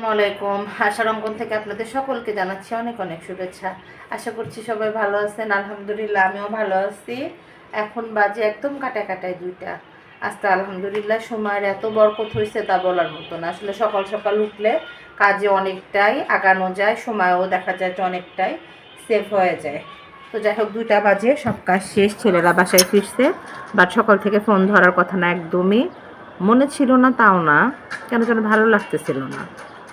আসসালামু আলাইকুম। আশার অঙ্কন থেকে আপনাদের সকলকে জানাচ্ছি অনেক অনেক শুভেচ্ছা। আশা করছি সবাই ভালো আছেন। আলহামদুলিল্লাহ, আমিও ভালো আছি। এখন বাজে একদম কাটা কাটায় দুইটা আজকে আলহামদুলিল্লাহ সময়ের এত বরকত হয়েছে তা বলার মতো না। আসলে সকাল সকাল উঠলে কাজে অনেকটাই আগানো যায়, সময়ও দেখা যায় যে অনেকটাই সেভ হয়ে যায়। তো যাই হোক, দুইটা বাজে, সব কাজ শেষ, ছেলেরা বাসায় ফিরছে। বাট সকাল থেকে ফোন ধরার কথা না, একদমই মনে ছিল না, তাও না। কেন যেন ভালো লাগতেছিল না।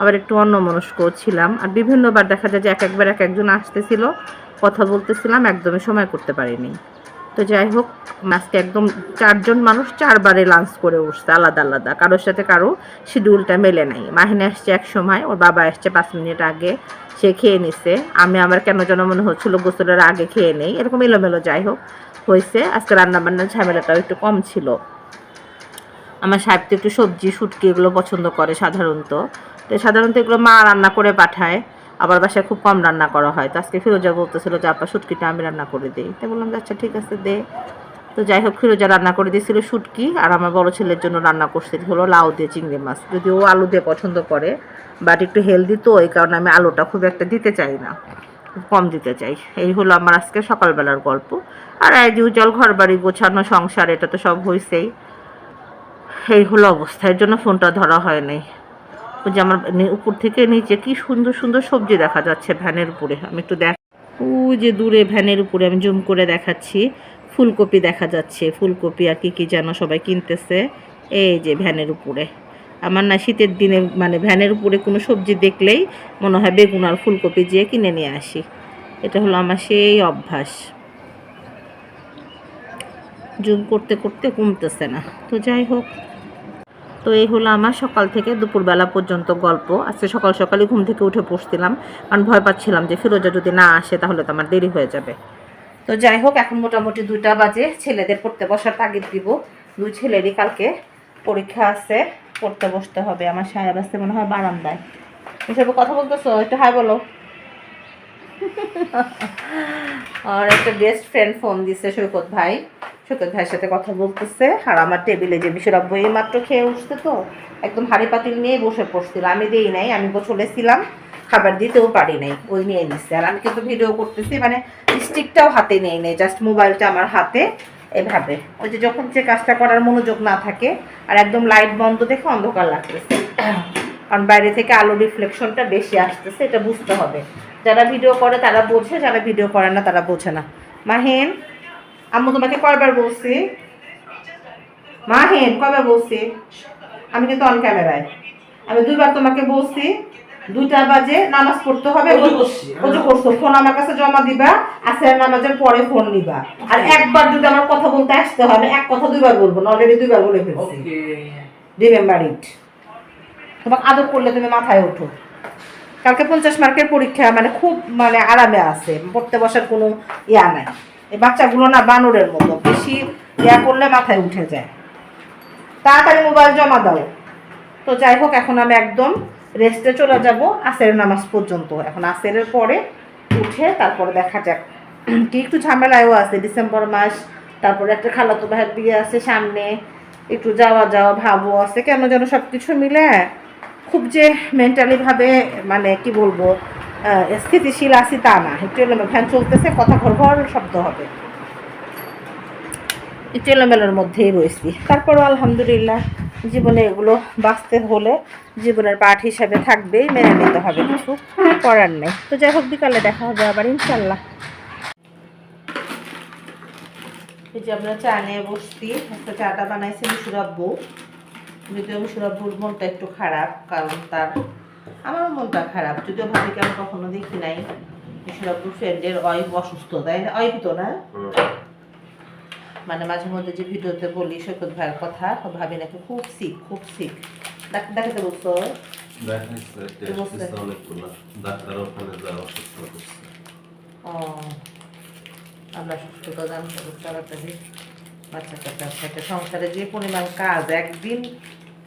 আবার একটু অন্য মনস্ক ছিলাম। আর বিভিন্নবার দেখা যায় যে এক একবার এক একজন আসতেছিল, কথা বলতেছিলাম, একদমই সময় করতে পারিনি। তো যাই হোক, আজকে একদম চারজন মানুষ চারবারে লাঞ্চ করে উঠছে, আলাদা আলাদা। কারোর সাথে কারও শিডিউলটা মেলে নাই। মাহিনে আসছে এক সময়, ওর বাবা আসছে পাঁচ মিনিট আগে, সে খেয়ে নিছে। আমি আমার কেন যেন মনে হচ্ছিল গোসলের আগে খেয়ে নেই, এরকম এলোমেলো যাই হোক হয়েছে। আজকে রান্নাবান্নার ঝামেলাটাও একটু কম ছিল। আমার সাহেব তো একটু সবজি, শুটকি এগুলো পছন্দ করে সাধারণত। তো সাধারণত এগুলো মা রান্না করে পাঠায়, আবার বাসায় খুব কম রান্না করা হয়। তো আজকে ফিরোজা বলতেছিল যে, আপা, শুটকিটা আমি রান্না করে দিই। তো বললাম যে আচ্ছা ঠিক আছে, দে। তো যাই হোক, ফিরোজা রান্না করে দিয়েছিল শুটকি, আর আমার বড় ছেলের জন্য রান্না করছিল হলো লাউ দিয়ে চিংড়ি মাছ। যদি ও আলু দিয়ে পছন্দ করে বাট একটু হেলদি তো, এই কারণে আমি আলুটা খুব একটা দিতে চাই না কম দিতে চাই। এই হলো আমার আজকে সকালবেলার গল্প। আর অ্যাজ ইউজুয়াল ঘর বাড়ি গোছানো, সংসার, এটা তো সব হয়েছেই এই হলো অবস্থা। এর জন্য ফোনটা ধরা হয় নাই ওই যে আমার উপর থেকে নিচে কি সুন্দর সুন্দর সবজি দেখা যাচ্ছে ভ্যানের উপরে। আমি একটু দেখ ওই যে দূরে ভ্যানের উপরে আমি জুম করে দেখাচ্ছি। ফুলকপি দেখা যাচ্ছে। ফুলকপি আর কি কি যেন সবাই কিনতেছে। এই যে ভ্যানের উপরে। আমার না শীতের দিনে মানে ভ্যানের উপরে কোনো সবজি দেখলেই মনে হয় বেগুন আর ফুলকপি যেয়ে কিনে নিয়ে আসি। এটা হলো আমার সেই অভ্যাস। জুম করতে করতে কমতেছে না। তো যাই হোক। তো এই হলো আমার সকাল থেকে দুপুরবেলা পর্যন্ত গল্প। আজকে সকাল সকালই ঘুম থেকে উঠে পড়ছিলাম কারণ ভয় পাচ্ছিলাম যে ফিরোজা যদি না আসে তাহলে তো আমার দেরি হয়ে যাবে। তো যাই হোক, এখন মোটামুটি দুইটা বাজে, ছেলেদের পড়তে বসার তাগিদ দিব। দুই ছেলেরই কালকে পরীক্ষা আছে, পড়তে বসতে হবে। আমার সাহেব আসতে মনে হয় বারান্দায়। এসব কথা বলতেছো? একটু হাই বলো। আর একটা বেস্ট ফ্রেন্ড ফোন দিছে সৈকত ভাই। সৈকত ভাইয়ের সাথে কথা বলতেছে। আর আমার টেবিলে যে বিশ্বরাব বই মাত্র খেয়ে উঠছে তো, একদম হাড়ি পাতিল নিয়ে বসে পড়ছিল। আমি দেই নাই, আমি গোছলেছিলাম খাবার দিতেও পারি নাই, ওই নিয়ে নিচ্ছে আর আমি কিন্তু ভিডিও করতেছি মানে স্টিকটাও হাতে নিয়ে নেই জাস্ট মোবাইলটা আমার হাতে এভাবে। ওই যে যখন যে কাজটা করার মনোযোগ না থাকে, আর একদম লাইট বন্ধ দেখে অন্ধকার লাগতেছে। কারণ বাইরে থেকে আলো রিফ্লেকশনটা বেশি আসতেছে, এটা বুঝতে হবে। যারা ভিডিও করে তারা বোঝে, যারা ভিডিও করে না তারা বোঝে না। মাহিন? আম্মু তোমাকে কয়বার বলছি? মাহিন কয়বার বলছি? আমি কিন্তু অন ক্যামেরায় আমি দুইবার তোমাকে বলছি দুইটা বাজে নামাজ পড়তে হবে ওযু করছ ফোন আমার কাছে জমা দিবা আসের নামাজের পরে ফোন নিবা। আর একবার যদি আমার কথা বলতে আসতে হবে এক কথা দুইবার বলব না অলরেডি দুইবার বলে ফেলছি। রিমেম্বার ইট তোমাকে আদর করলে তুমি মাথায় ওঠো। কালকে পঞ্চাশ মার্কের পরীক্ষা মানে খুব মানে আরামে আছে। পড়তে বসার কোনো ইয়া নাই। এই বাচ্চাগুলো না বানরের মতো, বেশি ইয়া করলে মাথায় উঠে যায়। তাড়াতাড়ি মোবাইল জমা দাও। তো যাই হোক, এখন আমি একদম রেস্টে চলে যাব আসের নামাজ পর্যন্ত। এখন আসেরের পরে উঠে তারপরে দেখা যাক। কি একটু ঝামেলায়ও আছে, ডিসেম্বর মাস, তারপরে একটা খালাতো ভাইয়ের বিয়ে আছে সামনে, একটু যাওয়া যাওয়া ভাবও আছে, কেন যেন সব কিছু মিলে খুব যে মেন্টালিভাবে মানে কি বলব স্থিতিশীল আছি তা না। একটু এলোমেলো। ফ্যান চলতেছে, কথা ঘর ঘর শব্দ হবে। একটু এলোমেলোর মধ্যেই রয়েছি। তারপরও আলহামদুলিল্লাহ, জীবনে এগুলো বাঁচতে হলে জীবনের পাঠ হিসাবে থাকবেই, মেনে নিতে হবে কিছু করার নেই। তো যাই হোক, বিকালে দেখা হবে আবার ইনশাল্লাহ এই যে আমরা চা নিয়ে বসছি, একটা চাটা বানাইছে মুসুরাব্বু যদিও মুসুরাব্বুর মনটা একটু খারাপ, কারণ তার আমার মনটা খারাপ যদিও ভাবিকে আমি কখনো দেখি নাই। ফ্রেন্ডের অয়েব অসুস্থ তাই অয়েব তো না? মানে মাঝে মধ্যে যে ভিডিওতে বলি সৈকত ভাইয়ের কথা ভাবি নাকি খুব সিক খুব সিক দেখাতে বলছো? আমরা সুস্থতা দান তাড়াতাড়ি বাচ্চা কাচ্চা সাথে সংসারে যে পরিমাণ কাজ একদিন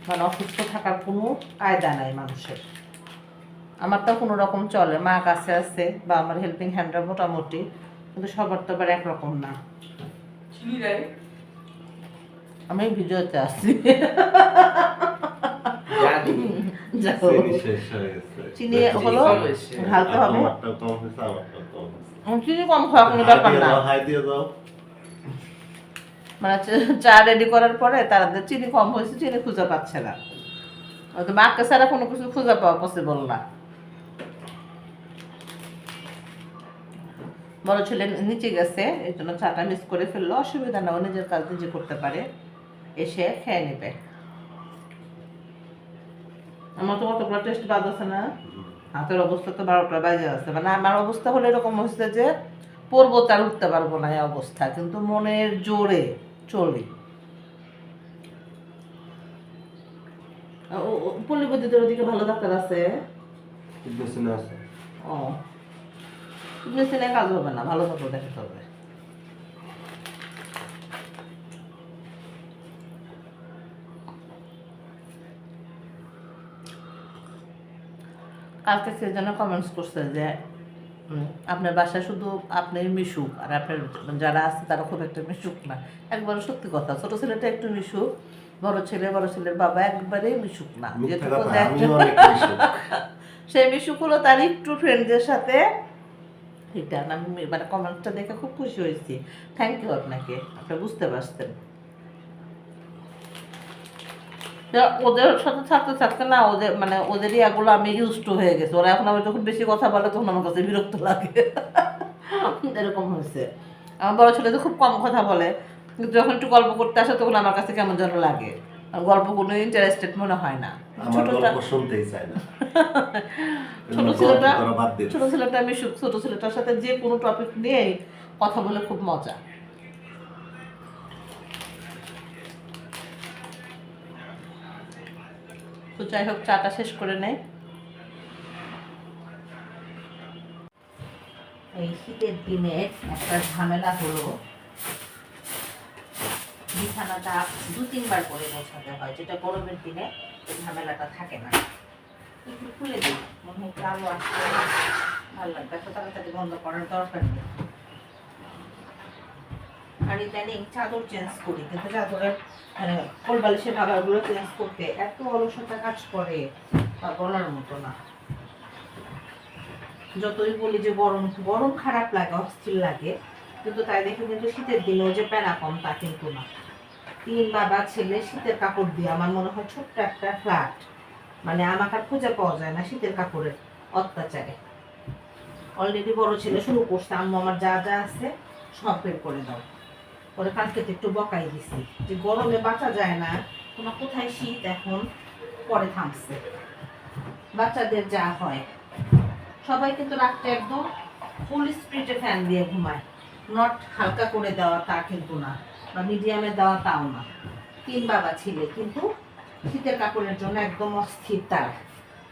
মানে অসুস্থ থাকার কোনো কায়দা নাই মানুষের। আমার তো কোনো রকম চলে। মা কাছে আছে বা আমার হেল্পিং হ্যান্ডরা মোটামুটি কিন্তু সবার তো আবার একরকম না। চিনি আমি ভিডিওতে আসছি চিনি হয়ে চিনি হলো ঢালতে হবে। কম চিনি খাওয়া কোনো ব্যাপার না। মানে চা- রেডি করার পরে তারা চিনি কম হয়েছে চিনি খুঁজে পাচ্ছে না। হয়তো মাকে ছাড়া কোনো কিছু খুঁজে পাওয়া পসিবল না। বড় ছেলে নিচে গেছে এই জন্য চাটা মিস করে ফেলল। অসুবিধা না ও নিজের কাজ নিজে করতে পারে। এসে খেয়ে নেবে। আমার তো কতগুলো টেস্ট বাদ আছে না। হাতের অবস্থা তো বারোটা বাজে আছে। মানে আমার অবস্থা হলো এরকম হচ্ছে যে পড়ব তার উঠতে পারব না এই অবস্থা। কিন্তু মনের জোরে চলি। পল্লীবতীদের ওদিকে ভালো ডাক্তার আছে? মেশিন আছে ও কাজ হবে না ভালো ডাক্তার দেখাতে হবে। কালকে সে জন্য কমেন্টস করছে যে আপনার বাসায় শুধু আপনি মিশুক আর আপনার যারা আছে তারা খুব একটা মিশুক না। একবারে সত্যি কথা ছোট ছেলেটা একটু মিশুক বড় ছেলে বড় ছেলের বাবা একবারেই মিশুক না। যেটুকু। সেই মিশুক। হলো তার একটু ফ্রেন্ডদের সাথে এটা আমি মানে কমেন্টটা দেখে খুব খুশি হয়েছি। থ্যাংক ইউ আপনাকে। আপনি বুঝতে পারছেন। ওদের সাথে থাকতে থাকতে না ওদের মানে ওদেরই এগুলো আমি ইউজ টু হয়ে গেছি। ওরা এখন আবার যখন বেশি কথা বলে তখন আমার কাছে বিরক্ত লাগে। এরকম হয়েছে। আমার বড় ছেলে তো খুব কম কথা বলে। যখন একটু গল্প করতে আসে তখন আমার কাছে কেমন যেন লাগে। গল্প কোনো ইন্টারেস্টেড মনে হয় না। আমার গল্প শুনতেই চায় না। ছোট ছেলেটা ছোট আমি ছোট ছেলেটার সাথে যে কোনো টপিক নিয়েই কথা বলে খুব মজা। তো যাই হোক চাটা শেষ করে নেই। এই শীতের দিনে একটা ঝামেলা হলো বিছানাটা দু তিনবার করে মোছাতে হয়, যেটা গরমের দিনে ঝামেলাটা থাকে না। একটু খুলে দিই, মনে হয় একটু আসছে। ভালো লাগবে এত তাড়াতাড়ি বন্ধ করার দরকার নেই। আর ইদানিং চাদর চেঞ্জ করি কিন্তু চাদরের মানে চেঞ্জ করতে এত অলসতা কাজ করে, তা বলার মতো না। যতই বলি যে গরম গরম খারাপ লাগে, অস্থির লাগে, কিন্তু তাই দেখে কিন্তু শীতের দিনেও যে প্যানা কম, তা কিন্তু না। তিন বাবা ছেলে, শীতের কাপড় দিয়ে আমার মনে হয় ছোট্ট একটা ফ্ল্যাট মানে আমাকে আর খুঁজে পাওয়া যায় না শীতের কাপড়ের অত্যাচারে। অলরেডি বড় ছেলে শুরু করছে, আম্মু আমার যা যা আছে সব বের করে দাও। পরে কালকে তো একটু বকাই দিছি যে গরমে বাঁচা যায় না, তোমার কোথায় শীত এখন? পরে থামছে। বাচ্চাদের যা হয়। সবাই কিন্তু রাত্রে একদম ফুল স্পিডে ফ্যান দিয়ে ঘুমায়। নট হালকা করে দেওয়া তা কিন্তু না। বা মিডিয়ামে দেওয়া তাও না। তিন বাবা ছিলে, কিন্তু শীতের কাপড়ের জন্য একদম অস্থির তারা।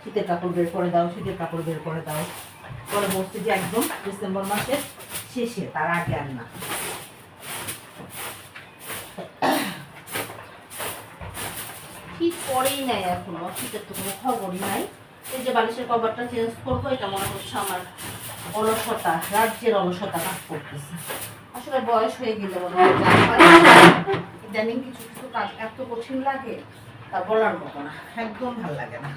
শীতের কাপড় বের করে দাও, শীতের কাপড় বের করে দাও। পরে বসতে যে একদম ডিসেম্বর মাসের শেষে, তার আগে আর না। শীত পরেই নাই এখনও, শীতের তো কোনো খবরই নাই। এই যে বালিশের কভারটা চেঞ্জ করব, এটা মনে হচ্ছে আমার অলসতা, রাজ্যের অলসতা কাজ করতেছে। আসলে বয়স হয়ে গেলে ইদানিং কিছু কিছু কাজ এত কঠিন লাগে তা বলার মতো না, একদম ভালো লাগে না।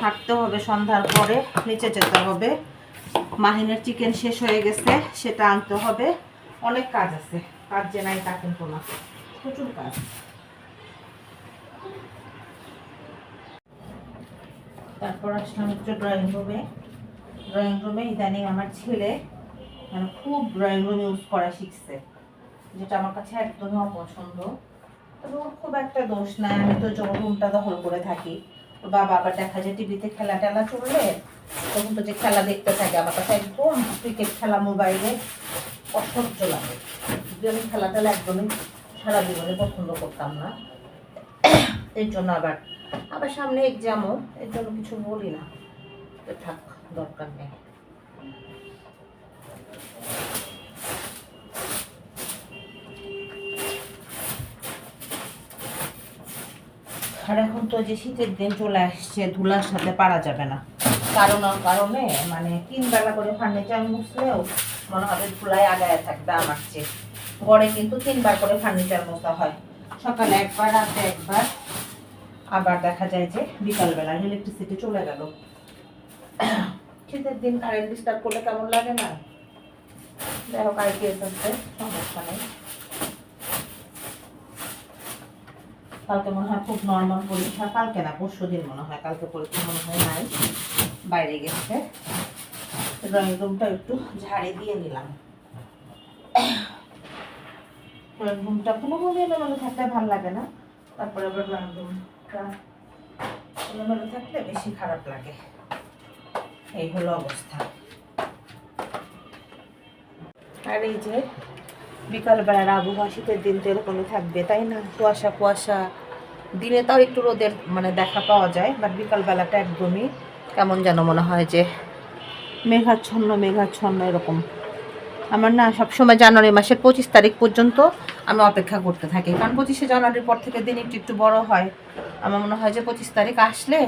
হাঁটতে হবে সন্ধ্যার পরে, নিচে যেতে হবে। মাহিনের চিকেন শেষ হয়ে গেছে, সেটা আনতে হবে। অনেক কাজ আছে, কাজ যে নাই তা কিন্তু না, প্রচুর কাজ। তারপর আসলাম একটু ড্রয়িং রুমে ড্রয়িং রুমে ইদানিং আমার ছেলে মানে খুব ড্রয়িং রুম ইউজ করা শিখছে, যেটা আমার কাছে একদমই অপছন্দ। তবে ওর খুব একটা দোষ নাই, আমি তো যখন রুমটা দখল করে থাকি বাবা আবার দেখা যায় টিভিতে খেলা টেলা চললে, তখন তো যে খেলা দেখতে থাকে, আমার কাছে একদম ক্রিকেট খেলা মোবাইলে অসহ্য লাগে। যদি আমি খেলা টেলা একদমই সারা জীবনে পছন্দ করতাম না, এর জন্য আবার আবার সামনে এক্সামও এর জন্য কিছু বলি না। থাক। দরকার নেই। আর এখন তো যে শীতের দিন চলে আসছে, ধুলার সাথে পারা যাবে না। কারণ কারণে মানে তিন বেলা করে ফার্নিচার মুছলেও মনে হবে ধুলায় আগায় থাকবে আমার চেয়ে। গড়ে কিন্তু তিনবার করে ফার্নিচার মোছা হয়। সকালে একবার, রাতে একবার। আবার দেখা যায় যে বিকালবেলা ইলেকট্রিসিটি চলে গেল। শীতের দিন কারেন্ট ডিস্টার্ব করলে কেমন লাগে না? যাই হোক আইপিএস আছে সমস্যা নেই। কালকে মনে হয় খুব নর্মাল পরীক্ষা, কালকে না, পরশু দিন মনে হয়, কালকে পরীক্ষা মনে হয় নাই, বাইরে গেছে। ড্রয়িং রুমটা একটু ঝাড়ে দিয়ে নিলাম। ড্রয়িং রুমটা কোনোভাবে এলোমেলো থাকলে ভালো লাগে না। তারপরে আবার ড্রয়িং রুমটা এলোমেলো থাকলে বেশি খারাপ লাগে। এই হলো অবস্থা। আর এই যে বিকালবেলার আবহাওয়া, শীতের দিন তো এরকমই থাকবে, তাই না? কুয়াশা কুয়াশা। দিনে তাও একটু রোদের মানে দেখা পাওয়া যায় বাট বিকালবেলাটা একদমই কেমন যেন মনে হয় যে মেঘাচ্ছন্ন মেঘাচ্ছন্ন এরকম। আমার না সবসময় জানুয়ারি মাসের পঁচিশ তারিখ পর্যন্ত আমি অপেক্ষা করতে থাকি, কারণ পঁচিশে জানুয়ারির পর থেকে দিন একটু একটু বড় হয়। আমার মনে হয় যে পঁচিশ তারিখ আসলে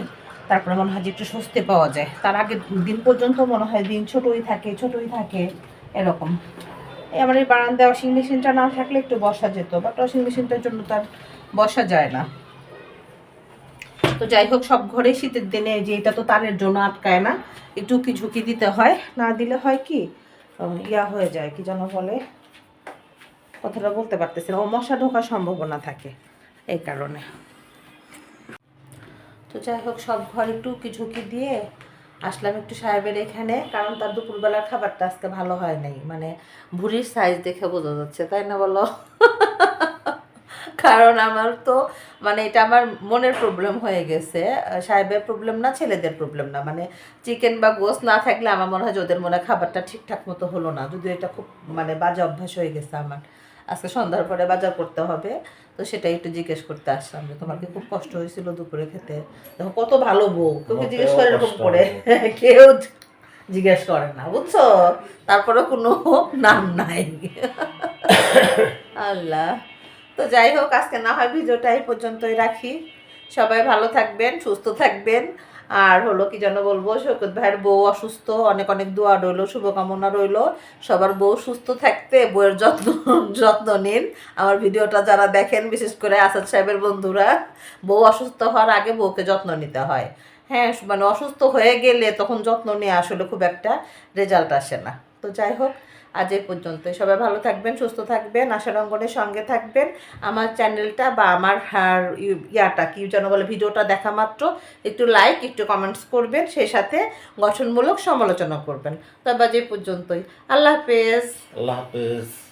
তারপরে মনে হয় যে একটু স্বস্তি পাওয়া যায়। তার আগের দিন পর্যন্ত মনে হয় দিন ছোটই থাকে ছোটই থাকে, এরকম। আমার এই বারান্দায় ওয়াশিং মেশিনটা না থাকলে একটু বসা যেত বাট ওয়াশিং মেশিনটার জন্য তার বসা যায় না। তো যাই হোক, সব ঘরে শীতের দিনে যে এটা তো তারের জন্য আটকায় না, একটু কি ঝুঁকি দিতে হয়, না দিলে হয় কি ইয়া হয়ে যায়, কি যেন বলে, কথাটা বলতে পারতেছি ও মশা ঢোকার সম্ভাবনা থাকে, এই কারণে। তো যাই হোক, সব ঘর একটু কি ঝুঁকি দিয়ে আসলাম একটু সাহেবের এখানে, কারণ তার দুপুরবেলার খাবারটা আজকে ভালো হয় নাই। মানে ভুড়ির সাইজ দেখে বোঝা যাচ্ছে, তাই না বলো? কারণ আমার তো মানে এটা আমার মনের প্রবলেম হয়ে গেছে। সাহেবের প্রবলেম না, ছেলেদের প্রবলেম না। মানে চিকেন বা গোস না থাকলে আমার মনে হয় যে ওদের মনে খাবারটা ঠিকঠাক মতো হলো না। যদিও এটা খুব মানে বাজে অভ্যাস হয়ে গেছে আমার। আজকে সন্ধ্যার পরে বাজার করতে হবে। তো সেটাই একটু জিজ্ঞেস করতে আসলাম যে তোমার কি খুব কষ্ট হয়েছিল দুপুরে খেতে? দেখো কত ভালো বউ। তোকে জিজ্ঞেস করে এরকম করে। কেউ জিজ্ঞেস করে না বুঝছ? তারপরে কোনো নাম নাই। আল্লাহ। তো যাই হোক আজকে না হয় ভিডিওটা এই পর্যন্তই রাখি। সবাই ভালো থাকবেন সুস্থ থাকবেন। আর হলো কি যেন বলব শৌকত ভাইয়ের বউ অসুস্থ, অনেক অনেক দোয়া রইল, শুভকামনা রইল। সবার বউ সুস্থ থাকতে বউয়ের যত্ন যত্ন নিন। আমার ভিডিওটা যারা দেখেন, বিশেষ করে আসাদ সাহেবের বন্ধুরা, বউ অসুস্থ হওয়ার আগে বউকে যত্ন নিতে হয়। হ্যাঁ মানে অসুস্থ হয়ে গেলে তখন যত্ন নিয়ে আসলে খুব একটা রেজাল্ট আসে না। তো যাই হোক আজ এই পর্যন্ত সবাই ভালো থাকবেন, সুস্থ থাকবেন, আশার অঙ্গনের সঙ্গে থাকবেন। আমার চ্যানেলটা বা আমার ই- ইয়াটা কি যেন বলে, ভিডিওটা দেখা মাত্র। একটু লাইক একটু কমেন্টস করবেন, সেই সাথে গঠনমূলক সমালোচনা করবেন। তবে আজ এ পর্যন্তই। আল্লাহ হাফেজ। আল্লাহ হাফেজ।